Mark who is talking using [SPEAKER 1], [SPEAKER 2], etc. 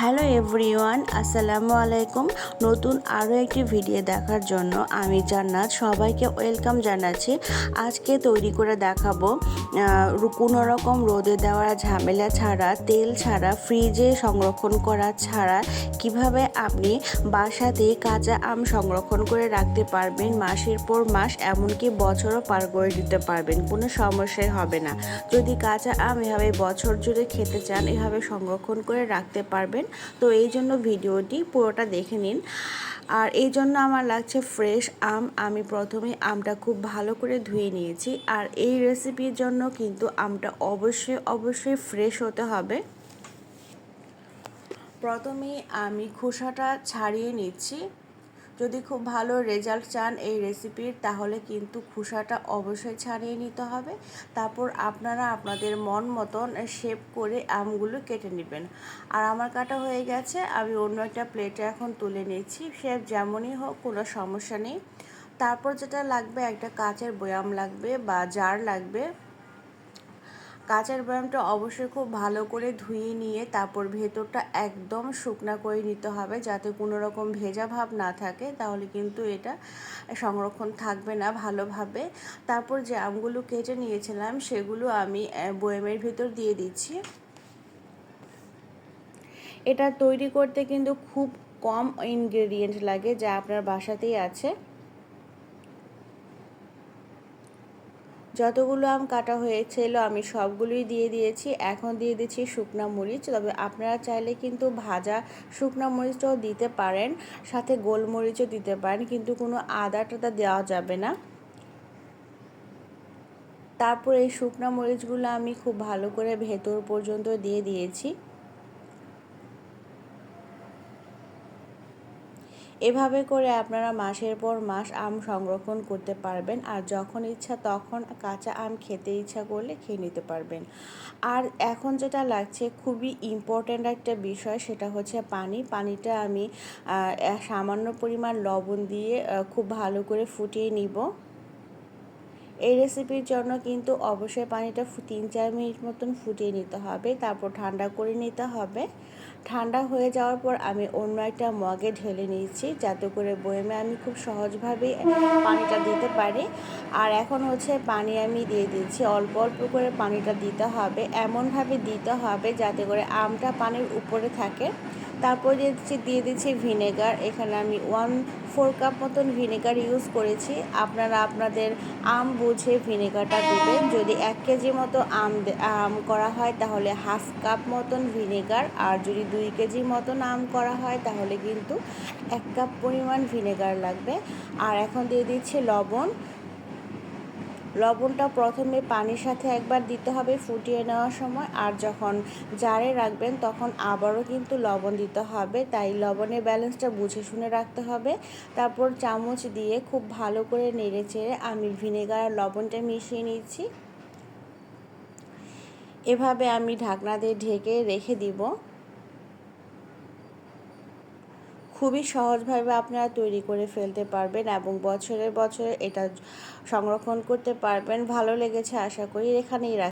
[SPEAKER 1] Hello everyone, আসসালামু আলাইকুম। নতুন আরও একটি ভিডিও দেখার জন্য আমি জান্নাত, সবাইকে ওয়েলকাম জানাচ্ছি। আজকে তৈরি করে দেখাবো কোনো রকম রোদে দেওয়ার ঝামেলা ছাড়া, তেল ছাড়া, ফ্রিজে সংরক্ষণ করা ছাড়া কীভাবে আপনি বাসাতে কাঁচা আম সংরক্ষণ করে রাখতে পারবেন মাসের পর মাস, এমনকি বছরও পার করে দিতে পারবেন, কোনো সমস্যাই হবে না। যদি কাঁচা আম এভাবে বছর জুড়ে খেতে চান, এভাবে সংরক্ষণ করে রাখতে পারবেন তো এই জন্য ভিডিওটি পুরোটা দেখে নিন। আর এই জন্য আমার লাগছে ফ্রেশ আম। আমি প্রথমে আমটা খুব ভালো করে ধুয়ে নিয়েছি। আর এই রেসিপির জন্য কিন্তু আমটা অবশ্যই অবশ্যই ফ্রেশ হতে হবে। প্রথমে আমি খোসাটা ছাড়িয়ে নিচ্ছি। যদি খুব ভালো রেজাল্ট চান এই রেসিপির, তাহলে কিন্তু খোসাটা অবশ্যই ছাড়িয়ে নিতে হবে। তারপর আপনারা আপনাদের মন মতন শেপ করে আমগুলো কেটে নেবেন। আর আমার কাটা হয়ে গেছে, আমি অন্য একটা প্লেটে এখন তুলে নিচ্ছি শেপ যেমনই হোক, কোনো সমস্যা নেই। তারপর যেটা লাগবে, একটা কাচের বয়াম লাগবে বা জার লাগবে। কাঁচের বয়ামটা অবশ্যই খুব ভালো করে ধুয়ে নিয়ে তারপর ভেতরটা একদম শুকনা করে নিতে হবে যাতে কোনো রকম ভেজা ভাব না থাকে, তাহলে কিন্তু এটা সংরক্ষণ থাকবে না ভালোভাবে। তারপর যে আমগুলো কেটে নিয়েছিলাম সেগুলো আমি বয়ামের ভেতর দিয়ে দিচ্ছি। এটা তৈরি করতে কিন্তু খুব কম ইনগ্রেডিয়েন্ট লাগে যা আপনার বাসাতেই আছে। যতগুলো আম কাটা হয়েছিল, আমি সবগুলোই দিয়ে দিয়েছি। এখন দিয়ে দিচ্ছি শুকনা মরিচ। তবে আপনারা চাইলে কিন্তু ভাজা শুকনা মরিচটাও দিতে পারেন, সাথে গোলমরিচও দিতে পারেন, কিন্তু কোনো আদা টাদা দেওয়া যাবে না। তারপর এই শুকনা মরিচগুলো আমি খুব ভালো করে ভেতর পর্যন্ত দিয়ে দিয়েছি। এভাবে করে আপনারা মাসের পর মাস আম সংরক্ষণ করতে পারবেন আর যখন ইচ্ছা তখন কাঁচা আম খেতে ইচ্ছা করলে খেয়ে নিতে পারবেন। আর এখন যেটা লাগছে খুবই ইম্পর্ট্যান্ট একটা বিষয় সেটা হচ্ছে পানি। পানিটা আমি সামান্য পরিমাণ লবণ দিয়ে খুব ভালো করে ফুটিয়ে নিব। এই রেসিপির জন্য কিন্তু অবশ্যই পানিটা তিন, চার মিনিট মতন ফুটিয়ে নিতে হবে। তারপর ঠান্ডা করে নিতে হবে। ঠান্ডা হয়ে যাওয়ার পর আমি অন্য একটা মগে ঢেলে নিয়েছি, যাতে করে বয়েমে আমি খুব সহজভাবেই পানিটা দিতে পারি। আর এখন হচ্ছে পানি আমি দিয়ে দিচ্ছি অল্প অল্প করে পানিটা দিতে হবে। এমনভাবে দিতে হবে যাতে করে আমটা পানির উপরে থাকে। তারপর দিয়ে দিচ্ছি দিয়ে দিচ্ছি ভিনেগার। এখানে আমি ওয়ান ফোর কাপ মতন ভিনেগার ইউজ করেছি। আপনারা আপনাদের আম বুঝে ভিনেগারটা দেবেন। যদি এক কেজি মতো আম আম করা হয়, তাহলে হাফ কাপ মতন ভিনেগার আর যদি দুই কেজি মতন আম করা হয়, তাহলে কিন্তু এক কাপ পরিমাণ ভিনেগার লাগবে। আর এখন দিয়ে দিচ্ছি লবণ। লবণটা প্রথমে পানির সাথে একবার দিতে হবে ফুটিয়ে নেওয়ার সময়। আর যখন জারে রাখবেন, তখন আবারও কিন্তু লবণ দিতে হবে। তাই লবণের ব্যালেন্সটা বুঝে শুনে রাখতে হবে। তারপর চামচ দিয়ে খুব ভালো করে নেড়ে চেড়ে আমি ভিনেগার আর লবণটা মিশিয়ে নিচ্ছি। এভাবে আমি ঢাকনা দিয়ে ঢেকে রেখে দিব। খুবই সহজভাবে আপনারা তৈরি করে ফেলতে পারবেন এবং বছরের বছরে এটা সংরক্ষণ করতে পারবেন। ভালো লেগেছে আশা করি। এখানেই রাখ